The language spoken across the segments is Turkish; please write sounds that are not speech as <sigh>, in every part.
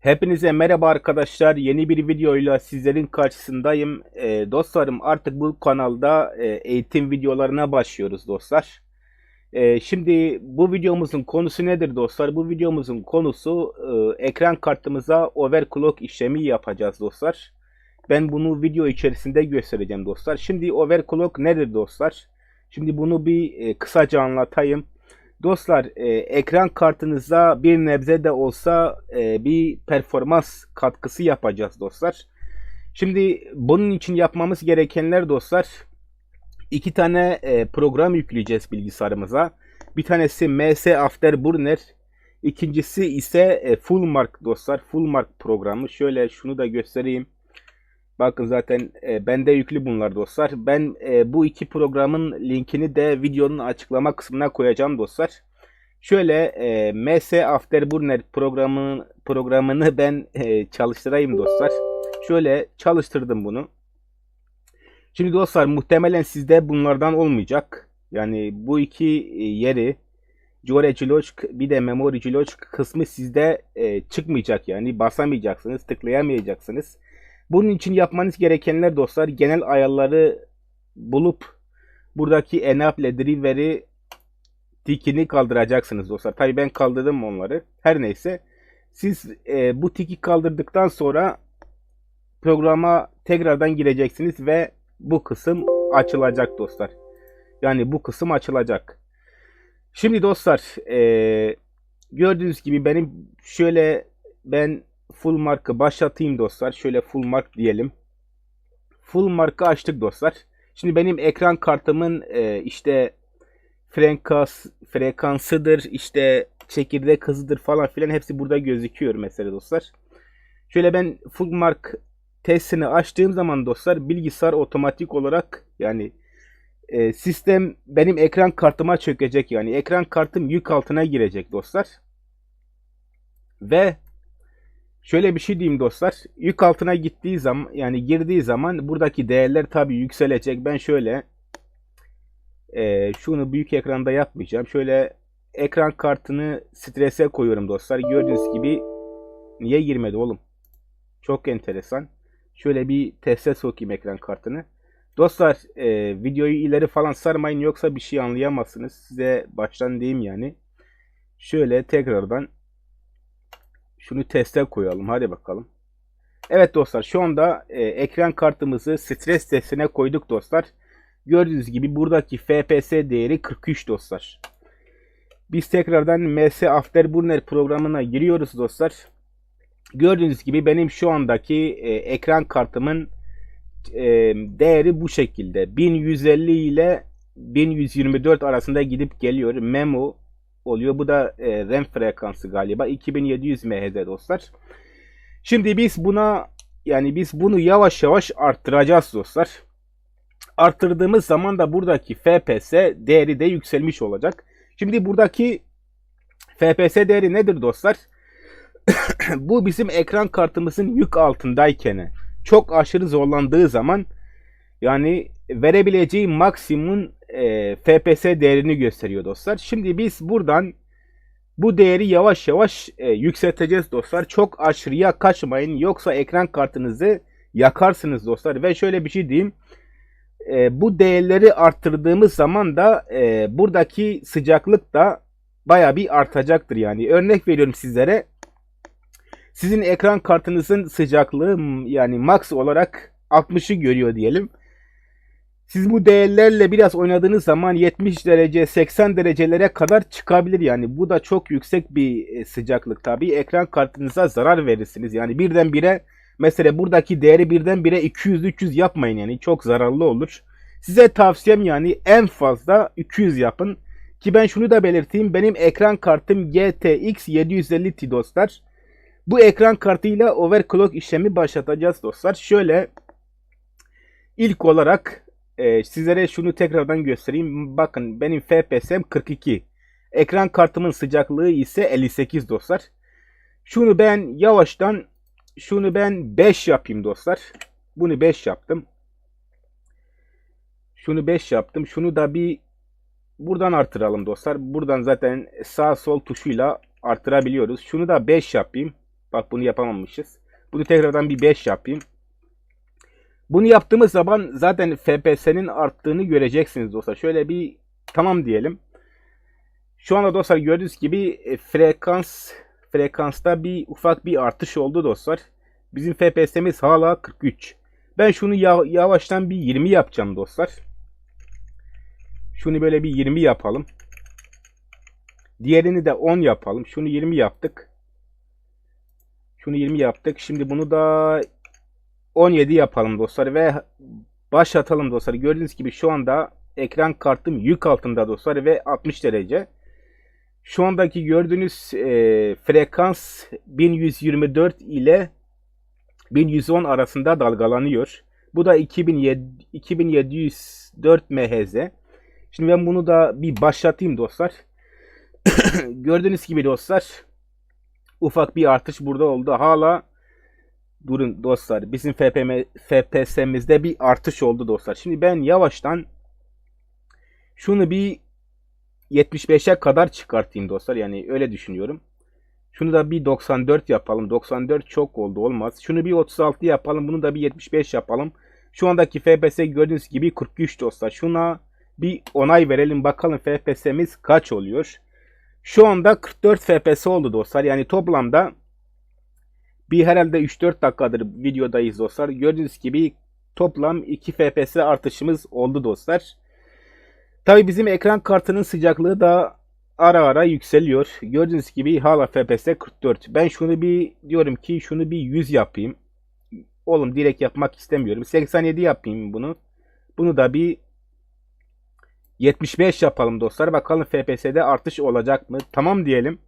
Hepinize merhaba arkadaşlar. Yeni bir videoyla sizlerin karşısındayım. Ee, dostlarım artık bu kanalda e, eğitim videolarına başlıyoruz dostlar. Ee, şimdi bu videomuzun konusu nedir dostlar? Bu videomuzun konusu e, ekran kartımıza overclock işlemi yapacağız dostlar. Ben bunu video içerisinde göstereceğim dostlar. Şimdi overclock nedir dostlar? Şimdi bunu bir e, kısaca anlatayım. Dostlar e, ekran kartınıza bir nebze de olsa e, bir performans katkısı yapacağız dostlar. Şimdi bunun için yapmamız gerekenler dostlar iki tane e, program yükleyeceğiz bilgisayarımıza. Bir tanesi MS Afterburner. İkincisi ise e, Fullmark dostlar. Fullmark programı. Şöyle şunu da göstereyim. Bakın zaten e, bende yüklü bunlar dostlar. Ben e, bu iki programın linkini de videonun açıklama kısmına koyacağım dostlar. Şöyle e, MS Afterburner programı, programını ben e, çalıştırayım dostlar. Şöyle çalıştırdım bunu. Şimdi dostlar muhtemelen sizde bunlardan olmayacak. Yani bu iki e, yeri Lock bir de Memory Lock kısmı sizde e, çıkmayacak yani basamayacaksınız, tıklayamayacaksınız. Bunun için yapmanız gerekenler dostlar genel ayarları bulup buradaki enable driver'i tikini kaldıracaksınız dostlar. Tabi ben kaldırdım onları. Her neyse siz e, bu tiki kaldırdıktan sonra programa tekrardan gireceksiniz ve bu kısım açılacak dostlar. Yani bu kısım açılacak. Şimdi dostlar e, gördüğünüz gibi benim şöyle ben full markı başlatayım dostlar. Şöyle full mark diyelim. Full markı açtık dostlar. Şimdi benim ekran kartımın e, işte frekans, frekansıdır, işte çekirdek hızıdır falan filan hepsi burada gözüküyor mesela dostlar. Şöyle ben full mark testini açtığım zaman dostlar bilgisayar otomatik olarak yani e, sistem benim ekran kartıma çökecek yani ekran kartım yük altına girecek dostlar. Ve Şöyle bir şey diyeyim dostlar. Yük altına gittiği zaman yani girdiği zaman buradaki değerler tabi yükselecek. Ben şöyle e, şunu büyük ekranda yapmayacağım. Şöyle ekran kartını strese koyuyorum dostlar. Gördüğünüz gibi niye girmedi oğlum? Çok enteresan. Şöyle bir teste sokayım ekran kartını. Dostlar e, videoyu ileri falan sarmayın yoksa bir şey anlayamazsınız. Size baştan diyeyim yani. Şöyle tekrardan şunu teste koyalım. Hadi bakalım. Evet dostlar şu anda e, ekran kartımızı stres testine koyduk dostlar. Gördüğünüz gibi buradaki FPS değeri 43 dostlar. Biz tekrardan MS Afterburner programına giriyoruz dostlar. Gördüğünüz gibi benim şu andaki e, ekran kartımın e, değeri bu şekilde. 1150 ile 1124 arasında gidip geliyor. Memo oluyor. Bu da e, RAM frekansı galiba. 2700 MHz dostlar. Şimdi biz buna yani biz bunu yavaş yavaş arttıracağız dostlar. Arttırdığımız zaman da buradaki FPS değeri de yükselmiş olacak. Şimdi buradaki FPS değeri nedir dostlar? <coughs> Bu bizim ekran kartımızın yük altındayken çok aşırı zorlandığı zaman yani verebileceği maksimum e, FPS değerini gösteriyor dostlar. Şimdi biz buradan bu değeri yavaş yavaş e, yükselteceğiz dostlar. Çok aşırıya kaçmayın yoksa ekran kartınızı yakarsınız dostlar. Ve şöyle bir şey diyeyim. E, bu değerleri arttırdığımız zaman da e, buradaki sıcaklık da baya bir artacaktır yani. Örnek veriyorum sizlere. Sizin ekran kartınızın sıcaklığı yani max olarak 60'ı görüyor diyelim. Siz bu değerlerle biraz oynadığınız zaman 70 derece 80 derecelere kadar çıkabilir yani. Bu da çok yüksek bir e, sıcaklık tabi. Ekran kartınıza zarar verirsiniz. Yani birdenbire mesela buradaki değeri birdenbire 200-300 yapmayın yani. Çok zararlı olur. Size tavsiyem yani en fazla 200 yapın. Ki ben şunu da belirteyim. Benim ekran kartım GTX 750 Ti dostlar. Bu ekran kartıyla overclock işlemi başlatacağız dostlar. Şöyle ilk olarak e, sizlere şunu tekrardan göstereyim. Bakın benim FPS'm 42. Ekran kartımın sıcaklığı ise 58 dostlar. Şunu ben yavaştan şunu ben 5 yapayım dostlar. Bunu 5 yaptım. Şunu 5 yaptım. Şunu da bir buradan artıralım dostlar. Buradan zaten sağ sol tuşuyla artırabiliyoruz. Şunu da 5 yapayım. Bak bunu yapamamışız. Bunu tekrardan bir 5 yapayım. Bunu yaptığımız zaman zaten FPS'nin arttığını göreceksiniz dostlar. Şöyle bir tamam diyelim. Şu anda dostlar gördüğünüz gibi e, frekans frekansta bir ufak bir artış oldu dostlar. Bizim FPS'miz hala 43. Ben şunu ya- yavaştan bir 20 yapacağım dostlar. Şunu böyle bir 20 yapalım. Diğerini de 10 yapalım. Şunu 20 yaptık. Şunu 20 yaptık. Şimdi bunu da 17 yapalım dostlar ve başlatalım dostlar. Gördüğünüz gibi şu anda ekran kartım yük altında dostlar ve 60 derece. Şu andaki gördüğünüz e, frekans 1124 ile 1110 arasında dalgalanıyor. Bu da 27, 2704 MHz. Şimdi ben bunu da bir başlatayım dostlar. <coughs> Gördüğünüz gibi dostlar ufak bir artış burada oldu. Hala durun dostlar bizim FPM, FPS'mizde bir artış oldu dostlar. Şimdi ben yavaştan şunu bir 75'e kadar çıkartayım dostlar. Yani öyle düşünüyorum. Şunu da bir 94 yapalım. 94 çok oldu olmaz. Şunu bir 36 yapalım. Bunu da bir 75 yapalım. Şu andaki FPS gördüğünüz gibi 43 dostlar. Şuna bir onay verelim. Bakalım FPS'miz kaç oluyor. Şu anda 44 FPS oldu dostlar. Yani toplamda bir herhalde 3-4 dakikadır videodayız dostlar. Gördüğünüz gibi toplam 2 FPS artışımız oldu dostlar. Tabi bizim ekran kartının sıcaklığı da ara ara yükseliyor. Gördüğünüz gibi hala FPS 44. Ben şunu bir diyorum ki şunu bir 100 yapayım. Oğlum direkt yapmak istemiyorum. 87 yapayım bunu. Bunu da bir 75 yapalım dostlar. Bakalım FPS'de artış olacak mı? Tamam diyelim.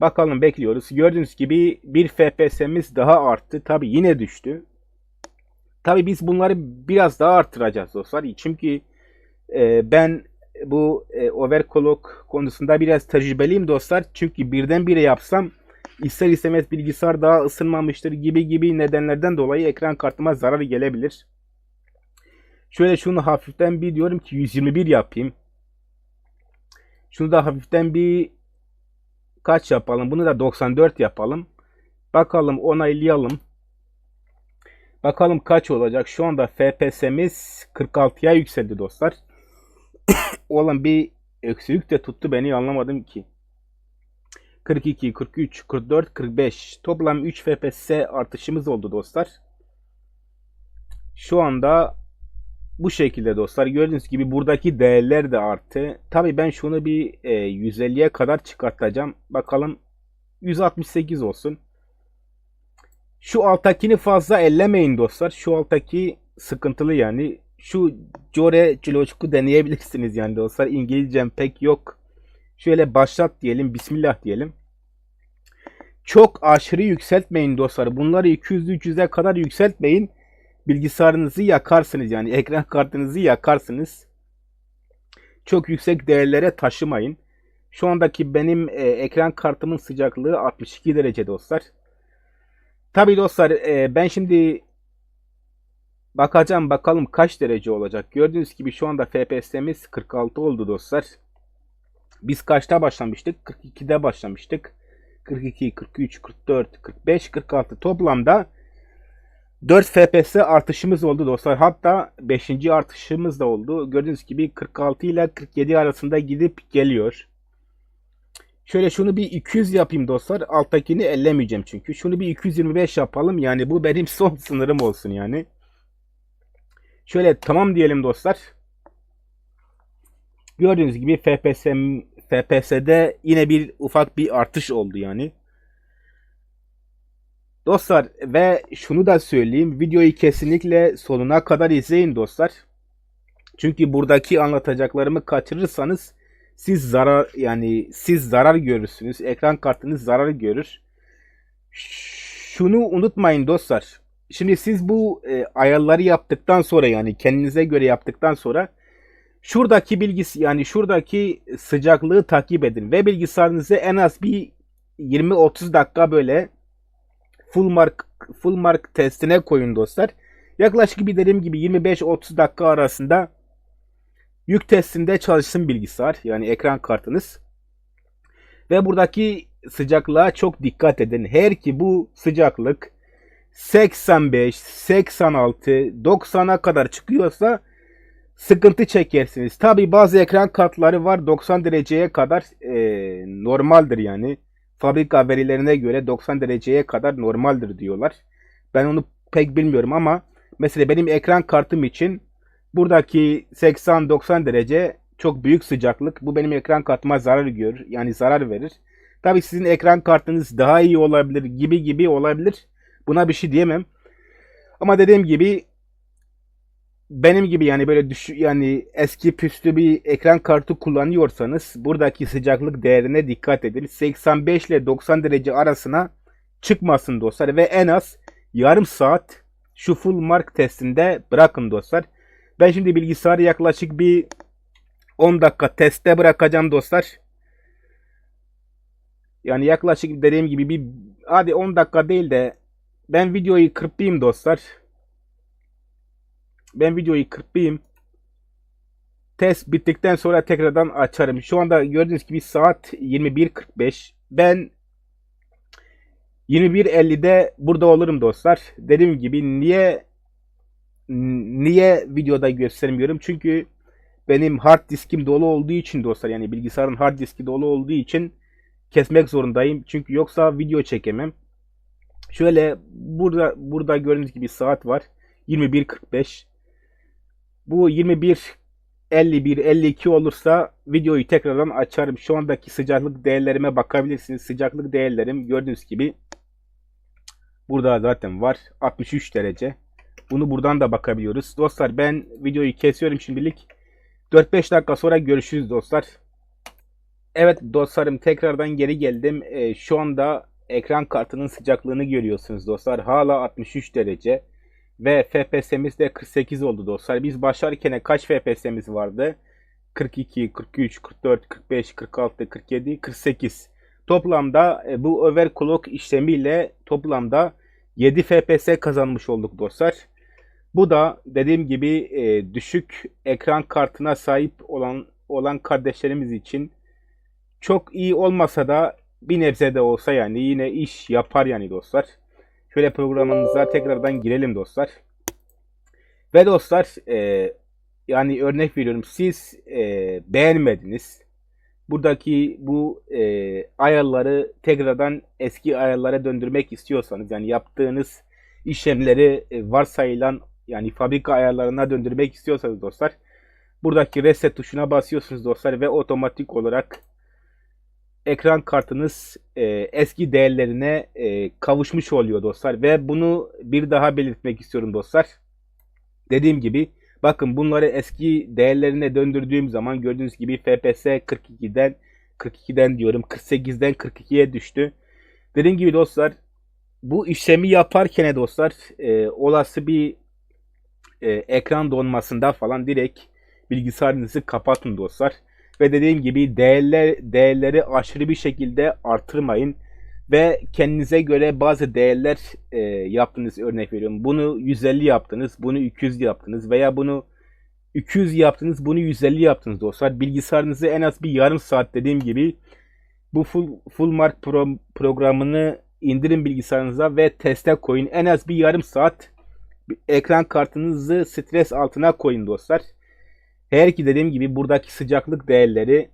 Bakalım bekliyoruz. Gördüğünüz gibi bir FPS'miz daha arttı. Tabi yine düştü. Tabi biz bunları biraz daha arttıracağız dostlar. Çünkü e, ben bu e, overclock konusunda biraz tecrübeliyim dostlar. Çünkü birdenbire yapsam ister istemez bilgisayar daha ısınmamıştır gibi gibi nedenlerden dolayı ekran kartıma zarar gelebilir. Şöyle şunu hafiften bir diyorum ki 121 yapayım. Şunu da hafiften bir kaç yapalım? Bunu da 94 yapalım. Bakalım onaylayalım. Bakalım kaç olacak? Şu anda FPS'miz 46'ya yükseldi dostlar. <coughs> Olan bir öksürük de tuttu beni anlamadım ki. 42, 43, 44, 45. Toplam 3 FPS artışımız oldu dostlar. Şu anda bu şekilde dostlar. Gördüğünüz gibi buradaki değerler de arttı. Tabi ben şunu bir e, 150'ye kadar çıkartacağım. Bakalım 168 olsun. Şu alttakini fazla ellemeyin dostlar. Şu alttaki sıkıntılı yani. Şu Core Ciloçku deneyebilirsiniz yani dostlar. İngilizcem pek yok. Şöyle başlat diyelim. Bismillah diyelim. Çok aşırı yükseltmeyin dostlar. Bunları 200-300'e kadar yükseltmeyin. Bilgisayarınızı yakarsınız yani. Ekran kartınızı yakarsınız. Çok yüksek değerlere taşımayın. Şu andaki benim e, ekran kartımın sıcaklığı 62 derece dostlar. Tabi dostlar e, ben şimdi bakacağım bakalım kaç derece olacak. Gördüğünüz gibi şu anda FPS'miz 46 oldu dostlar. Biz kaçta başlamıştık? 42'de başlamıştık. 42, 43, 44, 45, 46 toplamda 4 FPS artışımız oldu dostlar. Hatta 5. artışımız da oldu. Gördüğünüz gibi 46 ile 47 arasında gidip geliyor. Şöyle şunu bir 200 yapayım dostlar. Alttakini ellemeyeceğim çünkü. Şunu bir 225 yapalım. Yani bu benim <laughs> son sınırım olsun yani. Şöyle tamam diyelim dostlar. Gördüğünüz gibi FPS FPS'de yine bir ufak bir artış oldu yani. Dostlar ve şunu da söyleyeyim. Videoyu kesinlikle sonuna kadar izleyin dostlar. Çünkü buradaki anlatacaklarımı kaçırırsanız siz zarar yani siz zarar görürsünüz. Ekran kartınız zarar görür. Şunu unutmayın dostlar. Şimdi siz bu e, ayarları yaptıktan sonra yani kendinize göre yaptıktan sonra şuradaki bilgisi yani şuradaki sıcaklığı takip edin ve bilgisayarınızı en az bir 20-30 dakika böyle full mark full mark testine koyun dostlar. Yaklaşık bir dediğim gibi 25-30 dakika arasında yük testinde çalışsın bilgisayar yani ekran kartınız. Ve buradaki sıcaklığa çok dikkat edin. Her ki bu sıcaklık 85, 86, 90'a kadar çıkıyorsa sıkıntı çekersiniz. Tabi bazı ekran kartları var 90 dereceye kadar e, normaldir yani. Fabrika verilerine göre 90 dereceye kadar normaldir diyorlar. Ben onu pek bilmiyorum ama mesela benim ekran kartım için buradaki 80-90 derece çok büyük sıcaklık. Bu benim ekran kartıma zarar görür. Yani zarar verir. Tabi sizin ekran kartınız daha iyi olabilir gibi gibi olabilir. Buna bir şey diyemem. Ama dediğim gibi benim gibi yani böyle düş yani eski püslü bir ekran kartı kullanıyorsanız buradaki sıcaklık değerine dikkat edin. 85 ile 90 derece arasına çıkmasın dostlar ve en az yarım saat şu full mark testinde bırakın dostlar. Ben şimdi bilgisayarı yaklaşık bir 10 dakika teste bırakacağım dostlar. Yani yaklaşık dediğim gibi bir hadi 10 dakika değil de ben videoyu kırpayım dostlar. Ben videoyu kırpayım. Test bittikten sonra tekrardan açarım. Şu anda gördüğünüz gibi saat 21.45. Ben 21.50'de burada olurum dostlar. Dediğim gibi niye niye videoda göstermiyorum? Çünkü benim hard diskim dolu olduğu için dostlar yani bilgisayarın hard diski dolu olduğu için kesmek zorundayım. Çünkü yoksa video çekemem. Şöyle burada burada gördüğünüz gibi saat var. 21.45. Bu 21 51 52 olursa videoyu tekrardan açarım. Şu andaki sıcaklık değerlerime bakabilirsiniz. Sıcaklık değerlerim gördüğünüz gibi burada zaten var. 63 derece. Bunu buradan da bakabiliyoruz. Dostlar ben videoyu kesiyorum şimdilik. 4-5 dakika sonra görüşürüz dostlar. Evet dostlarım tekrardan geri geldim. Ee, şu anda ekran kartının sıcaklığını görüyorsunuz dostlar. Hala 63 derece. Ve FPS'miz de 48 oldu dostlar. Biz başlarken kaç FPS'miz vardı? 42, 43, 44, 45, 46, 47, 48. Toplamda e, bu overclock işlemiyle toplamda 7 FPS kazanmış olduk dostlar. Bu da dediğim gibi e, düşük ekran kartına sahip olan olan kardeşlerimiz için çok iyi olmasa da bir nebze de olsa yani yine iş yapar yani dostlar. Şöyle programımıza tekrardan girelim dostlar. Ve dostlar e, yani örnek veriyorum siz e, beğenmediniz. Buradaki bu e, ayarları tekrardan eski ayarlara döndürmek istiyorsanız yani yaptığınız işlemleri e, varsayılan yani fabrika ayarlarına döndürmek istiyorsanız dostlar buradaki reset tuşuna basıyorsunuz dostlar ve otomatik olarak ekran kartınız e, eski değerlerine e, kavuşmuş oluyor dostlar. Ve bunu bir daha belirtmek istiyorum dostlar. Dediğim gibi bakın bunları eski değerlerine döndürdüğüm zaman gördüğünüz gibi FPS 42'den 42'den diyorum 48'den 42'ye düştü. Dediğim gibi dostlar bu işlemi yaparken dostlar e, olası bir e, ekran donmasında falan direkt bilgisayarınızı kapatın dostlar. Ve dediğim gibi değerler, değerleri aşırı bir şekilde artırmayın. Ve kendinize göre bazı değerler e, yaptınız örnek veriyorum. Bunu 150 yaptınız, bunu 200 yaptınız veya bunu 200 yaptınız, bunu 150 yaptınız dostlar. Bilgisayarınızı en az bir yarım saat dediğim gibi bu full, full mark pro, programını indirin bilgisayarınıza ve teste koyun. En az bir yarım saat ekran kartınızı stres altına koyun dostlar. Her ki dediğim gibi buradaki sıcaklık değerleri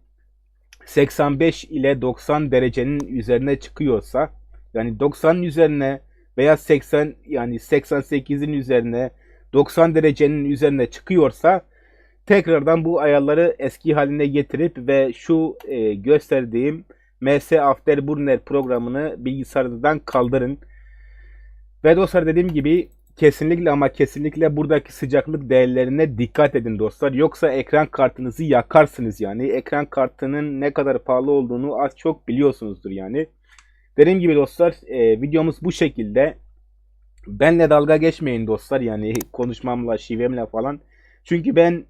85 ile 90 derecenin üzerine çıkıyorsa yani 90'ın üzerine veya 80 yani 88'in üzerine 90 derecenin üzerine çıkıyorsa tekrardan bu ayarları eski haline getirip ve şu e, gösterdiğim MS Afterburner programını bilgisayarınızdan kaldırın. Ve dostlar dediğim gibi Kesinlikle ama kesinlikle buradaki sıcaklık değerlerine dikkat edin dostlar. Yoksa ekran kartınızı yakarsınız yani. Ekran kartının ne kadar pahalı olduğunu az çok biliyorsunuzdur yani. Dediğim gibi dostlar e, videomuz bu şekilde. Benle dalga geçmeyin dostlar yani <laughs> konuşmamla şivemle falan. Çünkü ben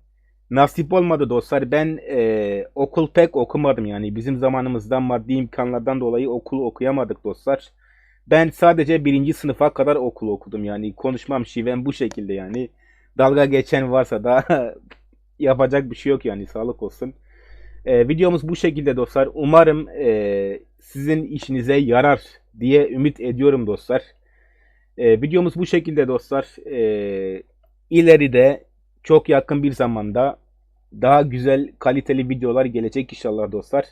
nasip olmadı dostlar. Ben e, okul pek okumadım yani. Bizim zamanımızdan maddi imkanlardan dolayı okul okuyamadık dostlar. Ben sadece birinci sınıfa kadar okul okudum yani konuşmam şivem bu şekilde yani. Dalga geçen varsa da <laughs> yapacak bir şey yok yani sağlık olsun. Ee, videomuz bu şekilde dostlar. Umarım e, sizin işinize yarar diye ümit ediyorum dostlar. Ee, videomuz bu şekilde dostlar. Ee, ileride çok yakın bir zamanda daha güzel kaliteli videolar gelecek inşallah dostlar.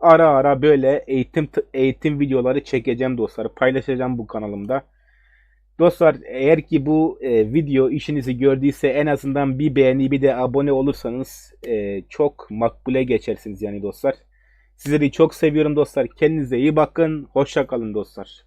Ara ara böyle eğitim eğitim videoları çekeceğim dostlar. Paylaşacağım bu kanalımda. Dostlar eğer ki bu e, video işinizi gördüyse en azından bir beğeni bir de abone olursanız e, çok makbule geçersiniz yani dostlar. Sizleri çok seviyorum dostlar. Kendinize iyi bakın. Hoşça kalın dostlar.